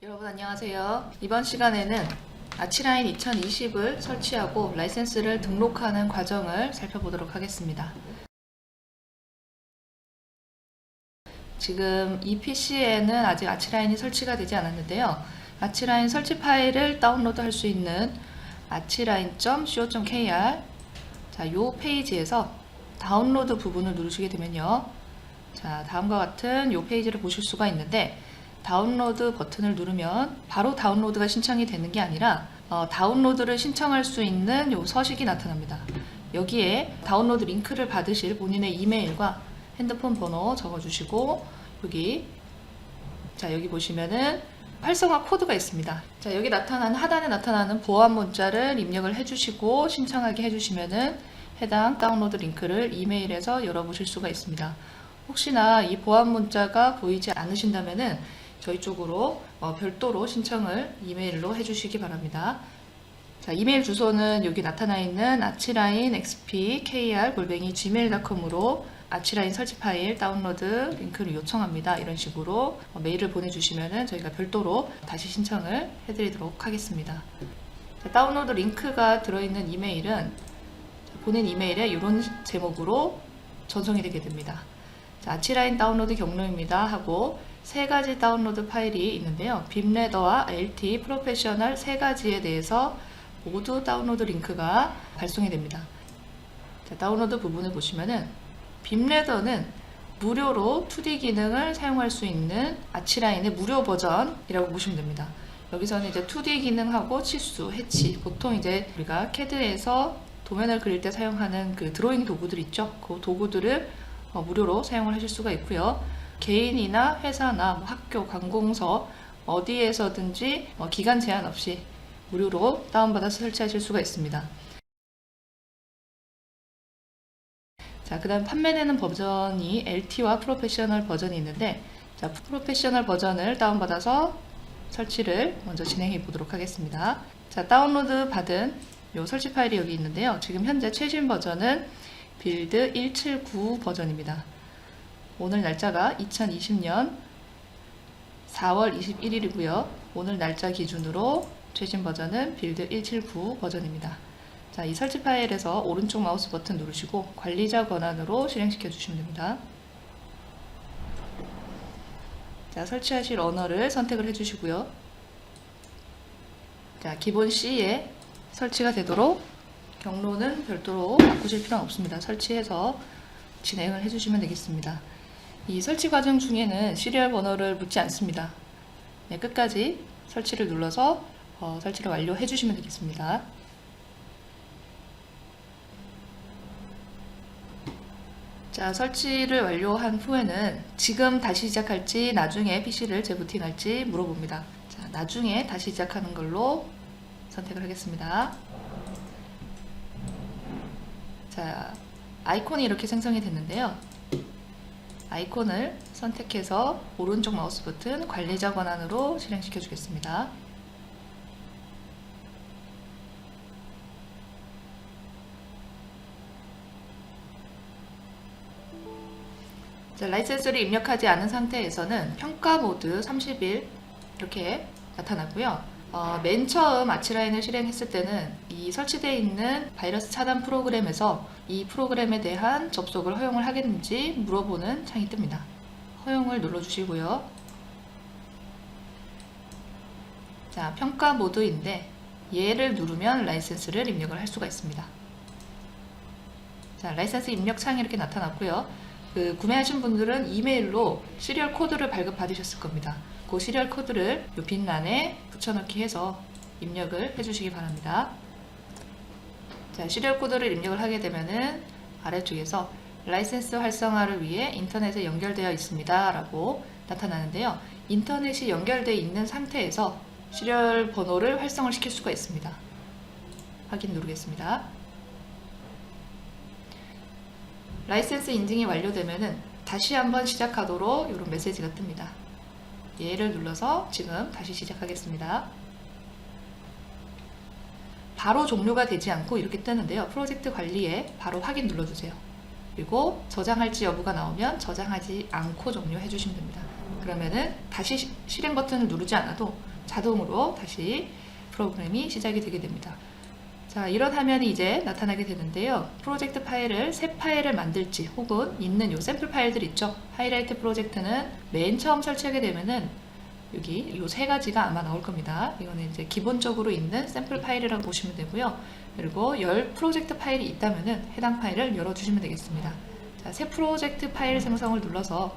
여러분 안녕하세요. 이번 시간에는 아치라인 2020을 설치하고 라이센스를 등록하는 과정을 살펴보도록 하겠습니다. 지금 이 PC에는 아직 아치라인이 설치가 되지 않았는데요. 아치라인 설치 파일을 다운로드 할 수 있는 아치라인.co.kr 자, 요 페이지에서 다운로드 부분을 누르시게 되면요. 자, 다음과 같은 요 페이지를 보실 수가 있는데 다운로드 버튼을 누르면 바로 다운로드가 신청이 되는 게 아니라 어, 다운로드를 신청할 수 있는 요 서식이 나타납니다. 여기에 다운로드 링크를 받으실 본인의 이메일과 핸드폰 번호 적어주시고 여기 자 여기 보시면은 활성화 코드가 있습니다. 자 여기 나타나는 하단에 나타나는 보안 문자를 입력을 해주시고 신청하게 해주시면은 해당 다운로드 링크를 이메일에서 열어보실 수가 있습니다. 혹시나 이 보안 문자가 보이지 않으신다면은 저희 쪽으로 어, 별도로 신청을 이메일로 해주시기 바랍니다. 자, 이메일 주소는 여기 나타나 있는 아치라인 xp kr 골뱅이 gmail.com으로 아치라인 설치 파일 다운로드 링크를 요청합니다. 이런 식으로 어, 메일을 보내주시면은 저희가 별도로 다시 신청을 해드리도록 하겠습니다. 자, 다운로드 링크가 들어있는 이메일은 자, 본인 이메일에 이런 제목으로 전송이 되게 됩니다. 자, 아치라인 다운로드 경로입니다 하고 세 가지 다운로드 파일이 있는데요. 빔레더와 LT 프로페셔널 세 가지에 대해서 모두 다운로드 링크가 발송이 됩니다. 자, 다운로드 부분을 보시면은 빔레더는 무료로 2D 기능을 사용할 수 있는 아치라인의 무료 버전이라고 보시면 됩니다. 여기서는 이제 2D 기능하고 치수, 해치, 보통 이제 우리가 CAD에서 도면을 그릴 때 사용하는 그 드로잉 도구들 있죠. 그 도구들을 어, 무료로 사용을 하실 수가 있고요. 개인이나 회사나 뭐 학교, 관공서 어디에서든지 어, 기간 제한 없이 무료로 다운받아서 설치하실 수가 있습니다. 자, 그 다음 판매되는 버전이 LT와 프로페셔널 버전이 있는데, 자, 프로페셔널 버전을 다운받아서 설치를 먼저 진행해 보도록 하겠습니다. 자, 다운로드 받은 요 설치 파일이 여기 있는데요. 지금 현재 최신 버전은 빌드 179 버전입니다. 오늘 날짜가 2020년 4월 21일이고요. 오늘 날짜 기준으로 최신 버전은 빌드 179 버전입니다. 자, 이 설치 파일에서 오른쪽 마우스 버튼 누르시고 관리자 권한으로 실행시켜 주시면 됩니다. 자, 설치하실 언어를 선택을 해 주시고요. 자, 기본 C에 설치가 되도록 경로는 별도로 바꾸실 필요는 없습니다. 설치해서 진행을 해주시면 되겠습니다. 이 설치 과정 중에는 시리얼 번호를 묻지 않습니다. 네, 끝까지 설치를 눌러서 어, 설치를 완료해 주시면 되겠습니다. 자, 설치를 완료한 후에는 지금 다시 시작할지 나중에 PC를 재부팅할지 물어봅니다. 자, 나중에 다시 시작하는 걸로 선택을 하겠습니다. 자, 아이콘이 이렇게 생성이 됐는데요. 아이콘을 선택해서 오른쪽 마우스 버튼 관리자 권한으로 실행시켜 주겠습니다. 자, 라이센스를 입력하지 않은 상태에서는 평가 모드 30일 이렇게 나타나고요. 어, 맨 처음 아치라인을 실행했을 때는 이 설치되어 있는 바이러스 차단 프로그램에서 이 프로그램에 대한 접속을 허용을 하겠는지 물어보는 창이 뜹니다. 허용을 눌러주시고요. 자, 평가 모드인데 얘를 누르면 라이센스를 입력을 할 수가 있습니다. 자, 라이센스 입력 창이 이렇게 나타났고요. 그 구매하신 분들은 이메일로 시리얼 코드를 발급 받으셨을 겁니다. 그 시리얼 코드를 이 빈란에 붙여넣기 해서 입력을 해주시기 바랍니다. 자, 시리얼 코드를 입력을 하게 되면은 아래쪽에서 라이센스 활성화를 위해 인터넷에 연결되어 있습니다. 라고 나타나는데요. 인터넷이 연결되어 있는 상태에서 시리얼 번호를 활성을 시킬 수가 있습니다. 확인 누르겠습니다. 라이센스 인증이 완료되면은 다시 한번 시작하도록 이런 메시지가 뜹니다. 얘를 눌러서 지금 다시 시작하겠습니다. 바로 종료가 되지 않고 이렇게 뜨는데요. 프로젝트 관리에 바로 확인 눌러주세요. 그리고 저장할지 여부가 나오면 저장하지 않고 종료해 주시면 됩니다. 그러면은 다시 시- 실행 버튼을 누르지 않아도 자동으로 다시 프로그램이 시작이 되게 됩니다. 자, 이런 화면이 이제 나타나게 되는데요. 프로젝트 파일을 새 파일을 만들지 혹은 있는 요 샘플 파일들 있죠. 하이라이트 프로젝트는 맨 처음 설치하게 되면은 여기 요 세 가지가 아마 나올 겁니다. 이거는 이제 기본적으로 있는 샘플 파일이라고 보시면 되고요. 그리고 열 프로젝트 파일이 있다면은 해당 파일을 열어주시면 되겠습니다. 자, 새 프로젝트 파일 생성을 눌러서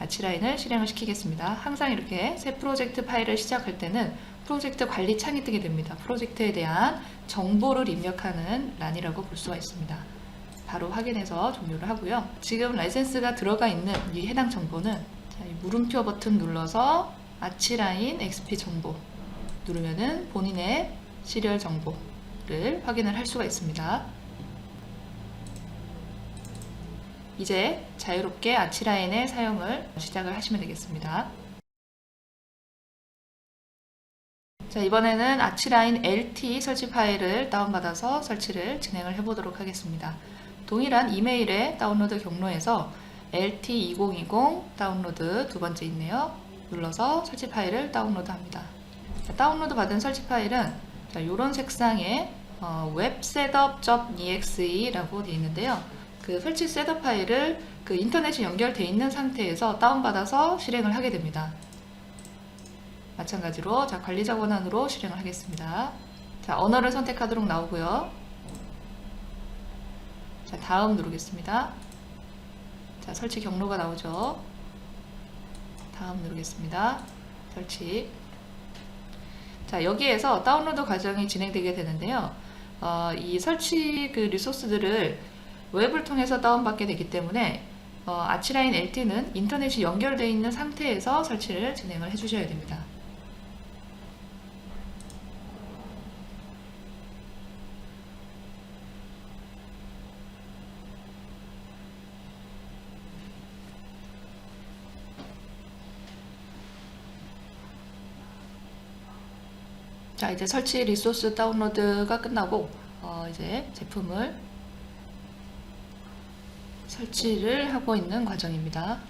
아치라인을 실행을 시키겠습니다. 항상 이렇게 새 프로젝트 파일을 시작할 때는 프로젝트 관리 창이 뜨게 됩니다. 프로젝트에 대한 정보를 입력하는 란이라고 볼 수가 있습니다. 바로 확인해서 종료를 하고요. 지금 라이센스가 들어가 있는 이 해당 정보는 자, 이 물음표 버튼 눌러서 아치라인 XP 정보 누르면은 본인의 시리얼 정보를 확인을 할 수가 있습니다. 이제 자유롭게 아치라인의 사용을 시작을 하시면 되겠습니다. 자, 이번에는 아치라인 LT 설치 파일을 다운받아서 설치를 진행을 해보도록 하겠습니다. 동일한 이메일의 다운로드 경로에서 LT2020 다운로드 두 번째 있네요. 눌러서 설치 파일을 다운로드 합니다. 자, 다운로드 받은 설치 파일은 자, 이런 색상의 어, websetup.exe라고 되어 있는데요. 그 설치 셋업 파일을 그 인터넷이 연결되어 있는 상태에서 다운받아서 실행을 하게 됩니다. 마찬가지로 자 관리자 권한으로 실행을 하겠습니다. 자 언어를 선택하도록 나오고요. 자 다음 누르겠습니다. 자 설치 경로가 나오죠. 다음 누르겠습니다. 설치. 자 여기에서 다운로드 과정이 진행되게 되는데요. 어, 이 설치 그 리소스들을 웹을 통해서 다운받게 되기 때문에 어, 아치라인 LT는 인터넷이 연결되어 있는 상태에서 설치를 진행을 해주셔야 됩니다. 자 이제 설치 리소스 다운로드가 끝나고 어, 이제 제품을 설치를 하고 있는 과정입니다.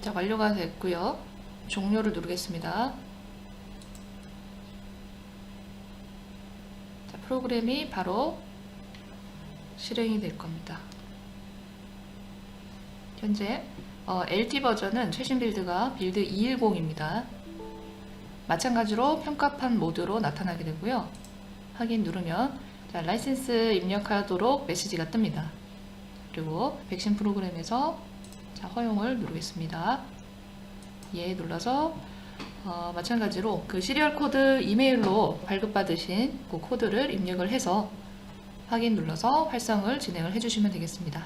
자 완료가 됐고요. 종료를 누르겠습니다. 자, 프로그램이 바로 실행이 될 겁니다. 현재 어, LT 버전은 최신 빌드가 빌드 210입니다. 마찬가지로 평가판 모드로 나타나게 되고요. 확인 누르면 자, 라이센스 입력하도록 메시지가 뜹니다. 그리고 백신 프로그램에서 자, 허용을 누르겠습니다. 예 눌러서 어, 마찬가지로 그 시리얼 코드 이메일로 발급받으신 그 코드를 입력을 해서 확인 눌러서 활성을 진행을 해주시면 되겠습니다.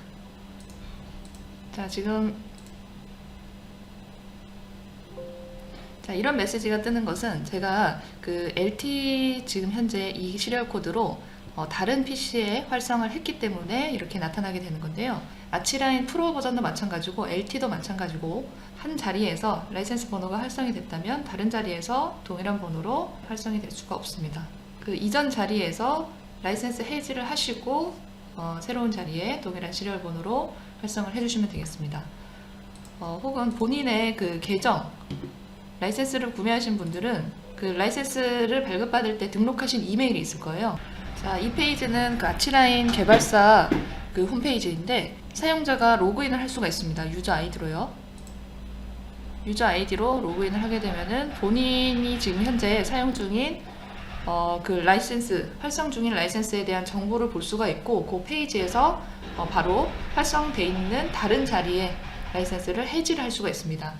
자 지금 자, 이런 메시지가 뜨는 것은 제가 그 LT 지금 현재 이 시리얼 코드로 어, 다른 PC에 활성을 했기 때문에 이렇게 나타나게 되는 건데요. 아치라인 프로 버전도 마찬가지고 LT도 마찬가지고 한 자리에서 라이센스 번호가 활성이 됐다면 다른 자리에서 동일한 번호로 활성이 될 수가 없습니다. 그 이전 자리에서 라이센스 해지를 하시고 어, 새로운 자리에 동일한 시리얼 번호로 활성을 해주시면 되겠습니다. 어, 혹은 본인의 그 계정 라이센스를 구매하신 분들은 그 라이센스를 발급받을 때 등록하신 이메일이 있을 거예요. 자, 이 페이지는 그 아치라인 개발사 그 홈페이지인데 사용자가 로그인을 할 수가 있습니다. 유저 아이디로요. 유저 아이디로 로그인을 하게 되면은 본인이 지금 현재 사용 중인 어, 그 라이센스, 활성 중인 라이센스에 대한 정보를 볼 수가 있고 그 페이지에서 어, 바로 활성돼 있는 다른 자리에 라이센스를 해지를 할 수가 있습니다.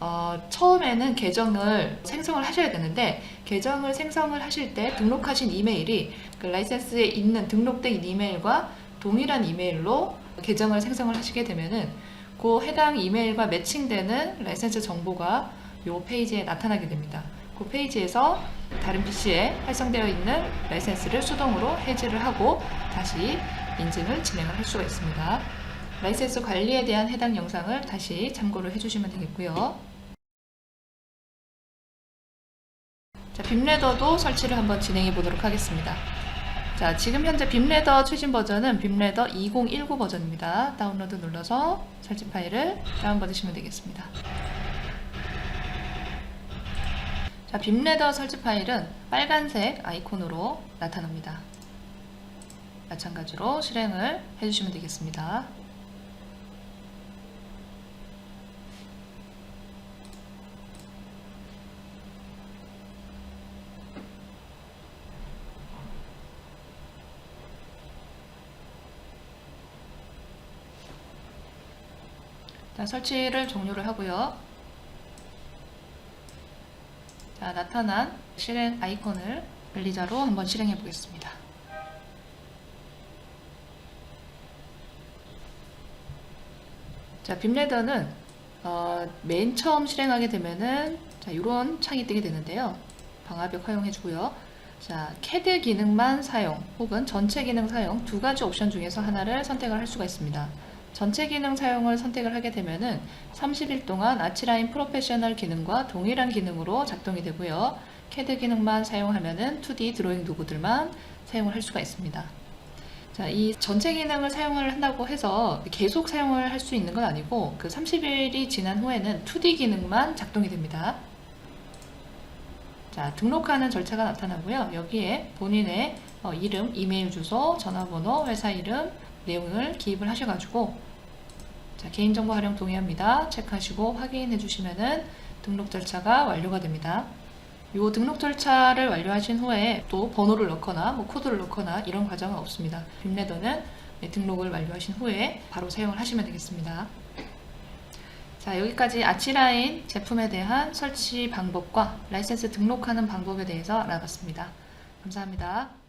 어, 처음에는 계정을 생성을 하셔야 되는데 계정을 생성을 하실 때 등록하신 이메일이 그 라이센스에 있는 등록된 이메일과 동일한 이메일로 계정을 생성을 하시게 되면은 그 해당 이메일과 매칭되는 라이센스 정보가 이 페이지에 나타나게 됩니다. 그 페이지에서 다른 PC에 활성되어 있는 라이센스를 수동으로 해지를 하고 다시 인증을 진행을 할 수가 있습니다. 라이센스 관리에 대한 해당 영상을 다시 참고를 해주시면 되겠고요. 자, 빔레더도 설치를 한번 진행해 보도록 하겠습니다. 자, 지금 현재 빔레더 최신 버전은 빔레더 2019 버전입니다. 다운로드 눌러서 설치 파일을 다운받으시면 되겠습니다. 자, 빔레더 설치 파일은 빨간색 아이콘으로 나타납니다. 마찬가지로 실행을 해주시면 되겠습니다. 자, 설치를 종료를 하고요. 자, 나타난 실행 아이콘을 관리자로 한번 실행해 보겠습니다. 자, 빔레더는 어, 맨 처음 실행하게 되면은 자, 이런 창이 뜨게 되는데요. 방화벽 허용해 주고요. 자, CAD 기능만 사용 혹은 전체 기능 사용 두 가지 옵션 중에서 하나를 선택을 할 수가 있습니다. 전체 기능 사용을 선택을 하게 되면은 30일 동안 아치라인 프로페셔널 기능과 동일한 기능으로 작동이 되고요. CAD 기능만 사용하면은 2D 드로잉 도구들만 사용을 할 수가 있습니다. 자, 이 전체 기능을 사용을 한다고 해서 계속 사용을 할 수 있는 건 아니고 그 30일이 지난 후에는 2D 기능만 작동이 됩니다. 자, 등록하는 절차가 나타나고요. 여기에 본인의 어, 이름, 이메일 주소, 전화번호, 회사 이름, 내용을 기입을 하셔가지고 자, 개인정보 활용 동의합니다. 체크하시고 확인해 주시면은 등록 절차가 완료가 됩니다. 이 등록 절차를 완료하신 후에 또 번호를 넣거나 뭐 코드를 넣거나 이런 과정은 없습니다. 빔레더는 네, 등록을 완료하신 후에 바로 사용을 하시면 되겠습니다. 자, 여기까지 아치라인 제품에 대한 설치 방법과 라이센스 등록하는 방법에 대해서 알아봤습니다. 감사합니다.